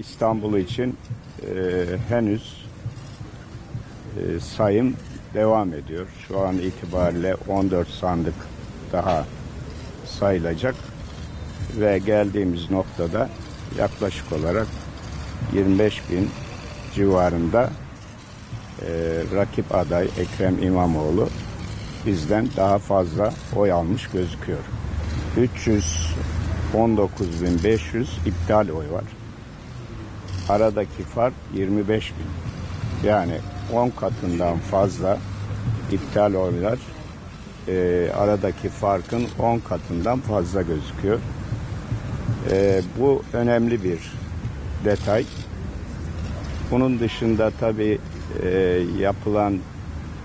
İstanbul için e, henüz e, sayım devam ediyor. Şu an itibariyle 14 sandık daha sayılacak ve geldiğimiz noktada yaklaşık olarak 25 bin civarında e, rakip aday Ekrem İmamoğlu bizden daha fazla oy almış gözüküyor. 319.500 iptal oy var. Aradaki fark 25 bin. Yani 10 katından fazla iptal oylar e, aradaki farkın 10 katından fazla gözüküyor. E, bu önemli bir detay. Bunun dışında tabii e, yapılan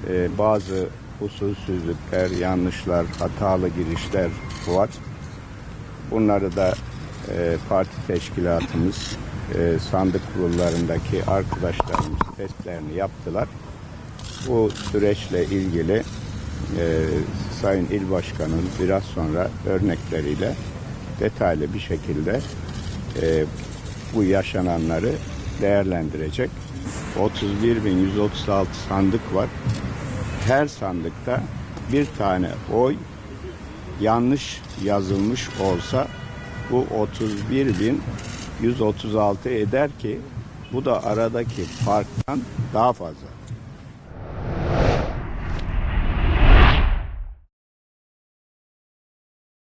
e, bazı usulsüzlükler, yanlışlar, hatalı girişler var. Bunları da e, parti teşkilatımız, e, sandık kurullarındaki arkadaşlarımız testlerini yaptılar. Bu süreçle ilgili e, Sayın İl Başkanım biraz sonra örnekleriyle detaylı bir şekilde e, bu yaşananları değerlendirecek. 31.136 sandık var. Her sandıkta bir tane oy yanlış yazılmış olsa bu 31.136 eder ki bu da aradaki farktan daha fazla.